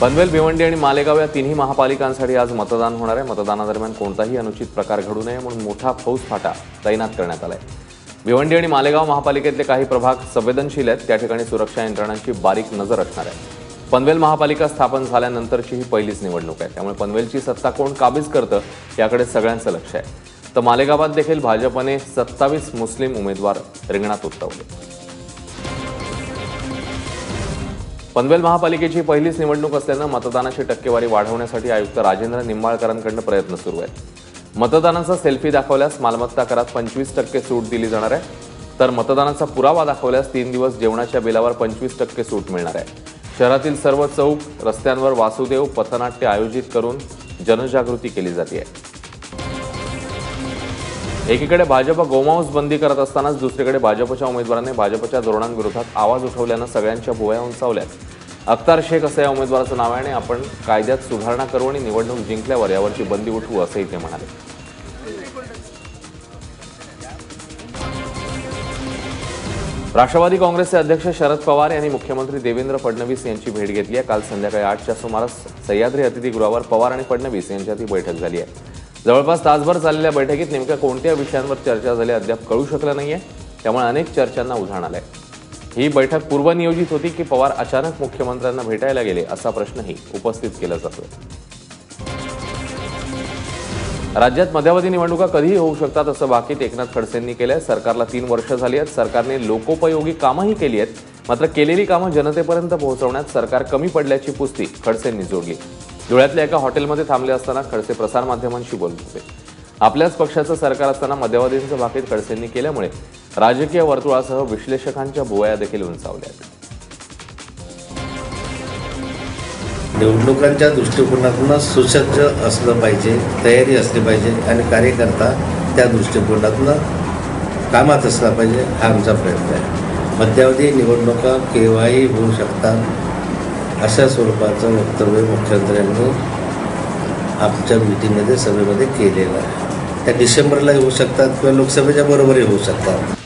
पनवेल भिवंडी आणि मालेगाव या तिन्ही महापालिकांसाठी आज मतदान होणार आहे. मतदानादरम्यान कोणताही अनुचित प्रकार घडू नये म्हणून मोठा फौज फाटा तैनात करण्यात आला आहे भिवंडी आणि मालेगाव महापालिकेतले काही प्रभाग संवेदनशील आहेत. त्या ठिकाणी सुरक्षा यंत्रणांची बारीक नजर असणार आहे. पनवेल महापालिका स्थापन झाल्यानंतरची ही पहिलीच निवडणूक आहे. त्यामुळे पनवेलची सत्ता कोण काबीज करतं याकडे सगळ्यांचं लक्ष आहे. तर मालेगावात देखील भाजपने सत्तावीस मुस्लिम उमेदवार रिंगणात उतरवले. पनवेल महापालिकेची पहिलीच निवडणूक असल्यानं मतदानाची टक्केवारी वाढवण्यासाठी आयुक्त राजेंद्र निंबाळकरांकडून प्रयत्न सुरू आहेत. मतदानाचा सेल्फी दाखवल्यास मालमत्ता करात पंचवीस टक्के सूट दिली जाणार आहे. तर मतदानाचा पुरावा दाखवल्यास तीन दिवस जेवणाच्या बिलावर पंचवीस टक्के सूट मिळणार आहे. शहरातील सर्व चौक रस्त्यांवर वासुदेव पथनाट्य आयोजित करून जनजागृती केली जाते. आहे एकीकडे भाजप गोमांस बंदी करत असतानाच दुसरीकडे भाजपच्या उमेदवारांनी भाजपच्या धोरणांविरोधात आवाज उठवल्यानं सगळ्यांच्या भुवया उंचावल्यात. अख्तार शेख असं या उमेदवाराचं नाव आहे आणि आपण कायद्यात सुधारणा करू आणि निवडणूक जिंकल्यावर यावरची बंदी उठवू असंही ते म्हणाले. राष्ट्रवादी काँग्रेसचे अध्यक्ष शरद पवार यांनी मुख्यमंत्री देवेंद्र फडणवीस यांची भेट घेतली आहे. काल संध्याकाळी आठच्या सुमारास सह्याद्री अतिथीगृहावर पवार आणि फडणवीस यांच्यात ही बैठक झाली आहे. जवळपास तासभर चाललेल्या बैठकीत नेमक्या कोणत्या विषयांवर चर्चा झाली अद्याप कळू शकलं नाहीये. त्यामुळे अनेक चर्चांना उधाण आलंय. ही बैठक पूर्वनियोजित होती की पवार अचानक मुख्यमंत्र्यांना भेटायला गेले असा प्रश्नही उपस्थित केला जातोय. राज्यात मध्यावधी निवडणुका कधीही होऊ शकतात असं बाकीत एकनाथ खडसेंनी केलंय. सरकारला तीन वर्ष झाली आहेत. सरकारने लोकोपयोगी कामंही केली आहेत. मात्र केलेली कामं जनतेपर्यंत पोहोचवण्यात सरकार कमी पडल्याची पुस्ती खडसेंनी जोडली. धुळ्यातल्या एका हॉटेलमध्ये थांबले असताना खडसे प्रसारमाध्यमांशी बोलत होते. आपल्याच पक्षाचं सरकार असताना मध्यावधींचं भाकीत खडसेंनी केल्यामुळे राजकीय वर्तुळासह विश्लेषकांच्या बोया देखील उंचावल्या आहेत. निवडणुकांच्या दृष्टिकोनातून सुसज्ज असलं पाहिजे तयारी असली पाहिजे आणि कार्यकर्ता त्या दृष्टिकोनातून कामात असला पाहिजे हा आमचा प्रयत्न आहे. मध्यावधी निवडणुका केव्हाही होऊ शकतात अशा स्वरूपाचं वक्तव्य मुख्यमंत्र्यांनी आमच्या मिटिंगमध्ये सभेमध्ये केलेलं आहे. त्या डिसेंबरला होऊ शकतात किंवा लोकसभेच्या बरोबरही होऊ शकतात.